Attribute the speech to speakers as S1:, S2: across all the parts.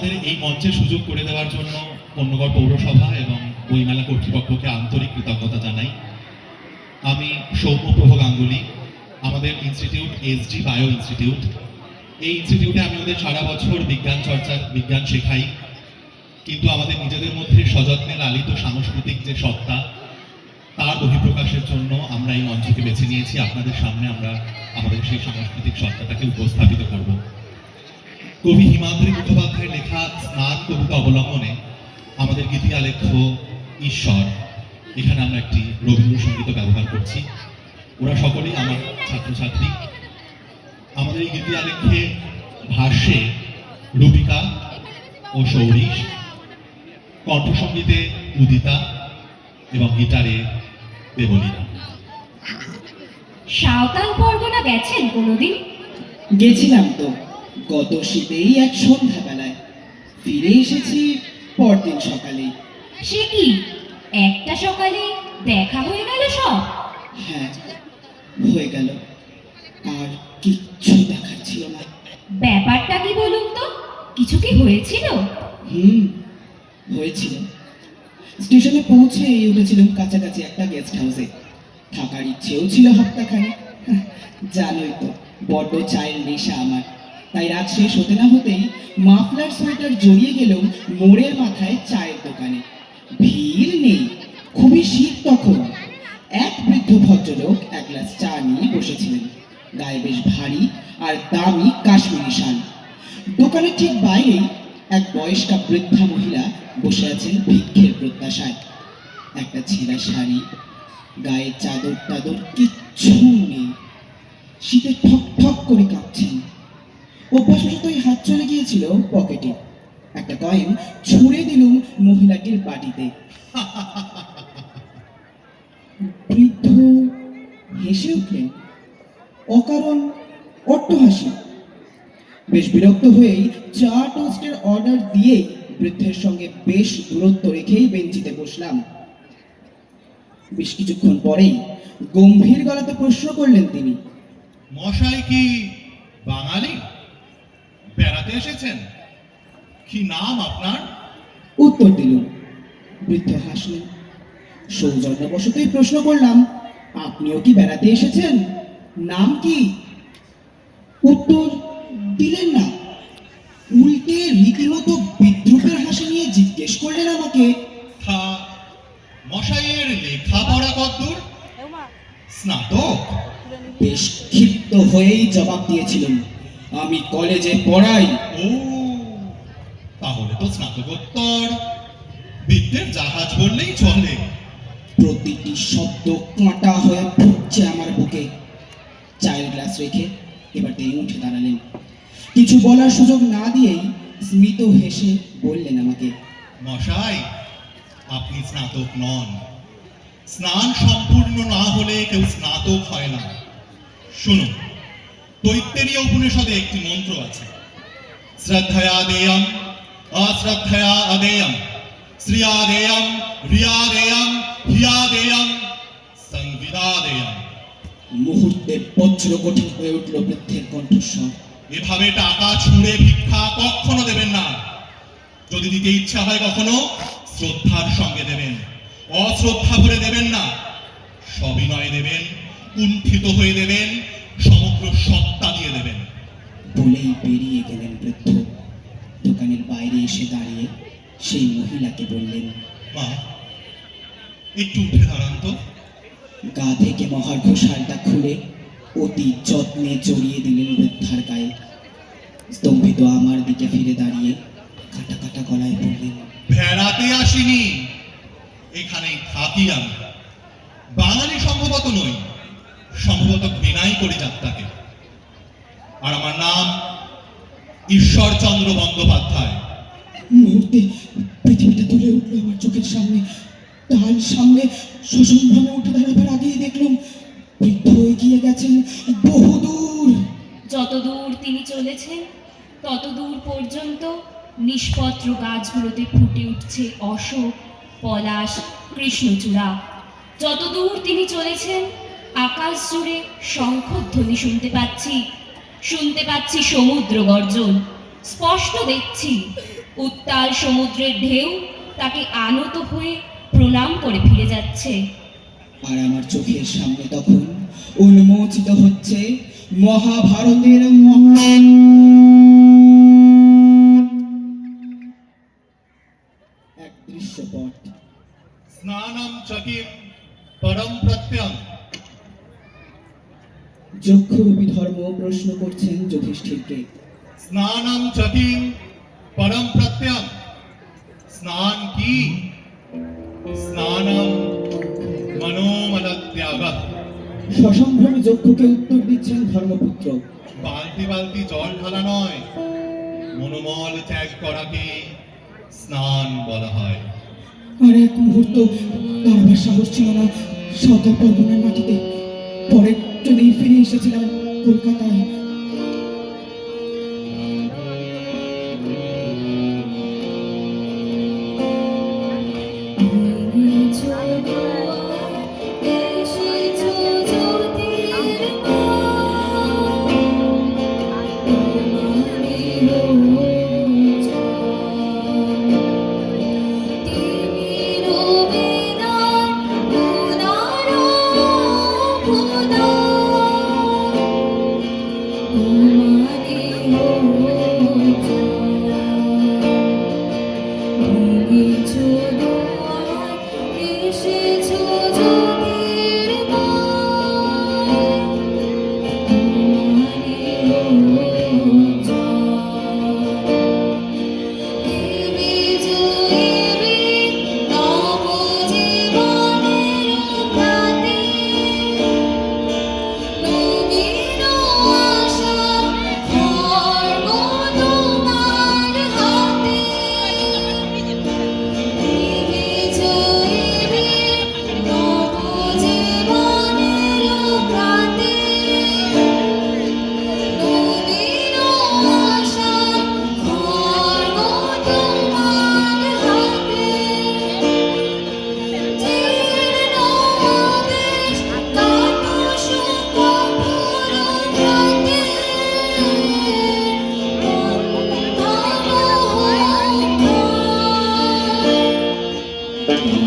S1: আমাদের এই মঞ্চের সুযোগ করে দেওয়ার জন্য পণ্যগড় পৌরসভা এবং বইমেলা কর্তৃপক্ষকে আন্তরিক কৃতজ্ঞতা জানাই। আমি সৌম্যপ্রভ গাঙ্গুলি, আমাদের ইনস্টিটিউট এসডি বায়ো ইনস্টিটিউট। এই ইনস্টিটিউটে আমি ওদের সারা বছর বিজ্ঞান চর্চা, বিজ্ঞান শেখাই। কিন্তু আমাদের নিজেদের মধ্যে সযত্নে লালিত সাংস্কৃতিক যে সত্তা, তার বহিঃপ্রকাশের জন্য আমরা এই মঞ্চকে বেছে নিয়েছি। আপনাদের সামনে আমরা আমাদের সেই সাংস্কৃতিক সত্তাটাকে উপস্থাপিত করব। কবি হিমাদ্রি মুখোপাধ্যায়ের লেখা স্নান কবিতা অবলম্বনে আমাদের গীতি আলেখ্য ঈশ্বর। এখানে আমরা একটি রবীন্দ্রসঙ্গীত ব্যবহার করছি। ওরা সকলেই আমার ছাত্রছাত্রী। আমাদের এই গীতি আলেখ্যে ভাষ্যে রূপিকা ও সৌরিশ কণ্ঠসঙ্গীতে উদিতা এবং গিটারে দেবলীনা।
S2: সাঁওতাল পরগনা গেছেন কোনোদিন?
S3: গেছিলাম তো। গত শীতেই এক সন্ধ্যাবেলায় ফিরে এসেছি পরদিন সকালে।
S2: সে কি? একটা সকালে দেখা হয়ে গেল সব?
S3: হ্যাঁ হয়ে গেল। আর কিচ্ছু দেখার ছিল না।
S2: ব্যাপারটা কি বলুন তো? কিছু কি হয়েছিল?
S3: হুম হয়েছিল। স্টেশনে পৌঁছে উঠেছিলাম কাছাকাছি একটা গেস্ট হাউসে থাকার ইচ্ছেও ছিল হপ্তাখানে জানোই তো বড্ড চায়ের নেশা আমার। তাই রাত শেষ হতে না হতেই মাফলার সোয়েটার জড়িয়ে গেলেও মোড়ের মাথায় চায়ের দোকানে। ভিড় নেই, খুবই শীত তখন। এক বৃদ্ধ ভদ্রলোক এক গ্লাস চা নিয়ে বসেছিলেন। গায়ে বেশ ভারী আর দামি কাশ্মীরি শাল। দোকানের ঠিক বাইরেই এক বয়স্কা বৃদ্ধা মহিলা বসে আছেন ভিক্ষের প্রত্যাশায়। একটা ছেঁড়া শাড়ি, গায়ে চাদর টাদর কিচ্ছু নেই। শীতে ঠক ঠক করে কাঁপছেন অভ্যাসবশতই হাত চলে গিয়েছিল পকেটে। একটা কয়েন ছুঁড়ে দিলুম মহিলাটির বাটিতে। বৃদ্ধ হেসে উঠলেন। অকারণ অট্টহাসি বেশ বিরক্ত হয়েই চা টোস্টের অর্ডার দিয়েই বৃদ্ধের সঙ্গে বেশ দূরত্ব রেখেই বেঞ্চিতে বসলাম। বেশ কিছুক্ষণ পরেই গম্ভীর গলাতে প্রশ্ন করলেন তিনি।
S1: মশাই কি বাঙালি? বেড়াতে এসেছেন? কি নাম আপনার?
S3: উত্তর দিলুম বৃদ্ধ হাসলেন সৌজন্যবশতই প্রশ্ন করলাম আপনিও কি বেড়াতে এসেছেন? নাম কি? উত্তর দিলেন না। উল্টে রীতিমতো বিদ্রুপের হাসি নিয়ে জিজ্ঞেস করলেন আমাকে।
S1: মশাইয়ের লেখাপড়া কতদূর স্নাতক?
S3: বেশ ক্ষিপ্ত হয়েই জবাব দিয়েছিলেন। আমি কলেজে পড়াই।
S1: ও তাহলে তো স্নাতকোত্তর। বিদ্যের জাহাজ বললেই চলে।
S3: প্রতিটি শব্দ কাঁটা হয়ে ফুটছে আমার বুকে। চায়ের গ্লাস রেখে এবার তিনি উঠে দাঁড়ালেন। কিছু বলার সুযোগ না দিয়েই স্মিত হেসে বললেন আমাকে
S1: মশাই আপনি স্নাতক নন। স্নান সম্পূর্ণ না হলে কেউ স্নাতক হয় না। শুনুন তৈত্তেরীয় উপনিষদে একটি মন্ত্র আছে। শ্রদ্ধয়া দেয়ম অশ্রদ্ধয়া অদেয়ম শ্রিয়াদেয়ম রিয়াদেয়ম হিয়াদেয়ম সংবিদাদেয়ম।
S3: মুহূর্তে বজ্র কঠিন হয়ে উঠল বৃদ্ধের কণ্ঠস্বর।
S1: এভাবে টাকা ছুঁড়ে ভিক্ষা কখনো দেবেন না। যদি দিতে ইচ্ছা হয় কখনো শ্রদ্ধার সঙ্গে দেবেন। অশ্রদ্ধা ভরে দেবেন না। সবিনয় দেবেন কুণ্ঠিত হয়ে দেবেন সমগ্র সত্তা দিয়ে দেবেন
S3: বলেই বেরিয়ে গেলেন বৃদ্ধ। দোকানের বাইরে এসে দাঁড়িয়ে সেই মহিলাকে বললেন
S1: মা একটু উঠে দাঁড়ান তো।
S3: গা থেকে মহার্ঘ শালটা খুলে অতি যত্নে জড়িয়ে দিলেন বৃদ্ধার গায়ে। স্তম্ভিত আমার দিকে ফিরে দাঁড়িয়ে কাটা কাটা গলায় বললেন
S1: বেড়াতে আসিনি। এখানেই থাকি আমি। বাঙালি সম্ভবত নই সম্ভবত বিনাই করি যাত্রাকে আর আমার নাম ঈশ্বরচন্দ্র বন্দ্যোপাধ্যায়।
S3: মুহূর্তে পৃথিবীটা তুলে উঠল আমার চোখের সামনে। তার সামনে সসম্ভ্রমে উঠে দাঁড়াবার আগেই দেখলাম বৃদ্ধ এগিয়ে গেছেন বহুদূর।
S2: যত দূর তিনি চলেছেন তত দূর পর্যন্ত নিষ্পত্র গাছগুলোতে ফুটে উঠছে অশোক পলাশ কৃষ্ণচূড়া। যত দূর তিনি চলেছেন আকাশ জুড়ে শঙ্খধ্বনি শুনতে পাচ্ছি। শুনতে পাচ্ছি সমুদ্র গর্জন। স্পষ্ট দেখছি উত্তাল সমুদ্রের ঢেউ তাকে আনত হয়ে প্রণাম করে ফিরে যাচ্ছে।
S3: আর আমার চোখের সামনে তখন উন্মোচিত হচ্ছে মহাভারতের মহা এক দৃশ্যপট।
S1: স্নানম চকিম পরম প্রত্যম
S3: যক্ষরূপী ধর্ম প্রশ্ন করছেন যুধিষ্ঠিরকে।
S1: স্নানম চকিম পরম প্রত্যম স্নান কি? স্নানম মনোমল ত্যাগ
S3: সসম্ভ্রমে যক্ষকে উত্তর দিচ্ছেন ধর্মপুত্র।
S1: বালতি বালতি জল ঢালা নয় মনোমল ত্যাগ করাকে স্নান বলা হয়।
S3: আর এক মুহূর্ত দাঁড়াবার সাহস ছিল না সাঁওতাল পরগনার মাটিতে। পরের ট্রেনেই ফিরে এসেছিলাম কলকাতায়
S2: Thank you.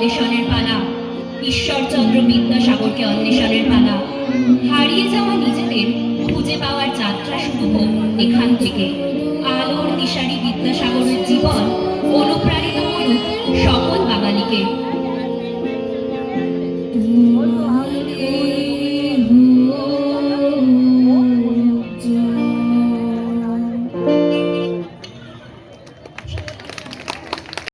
S2: অন্বেষণের পালা। ঈশ্বরচন্দ্র বিদ্যাসাগরকে অন্বেষণের পালা। হারিয়ে যাওয়া নিজেদের খুঁজে পাওয়ার যাত্রা শুরু হোক এখান থেকে। আলোর দিশারি বিদ্যাসাগরের জীবন, অনুপ্রাণিত করুক সকল বাঙালিকে।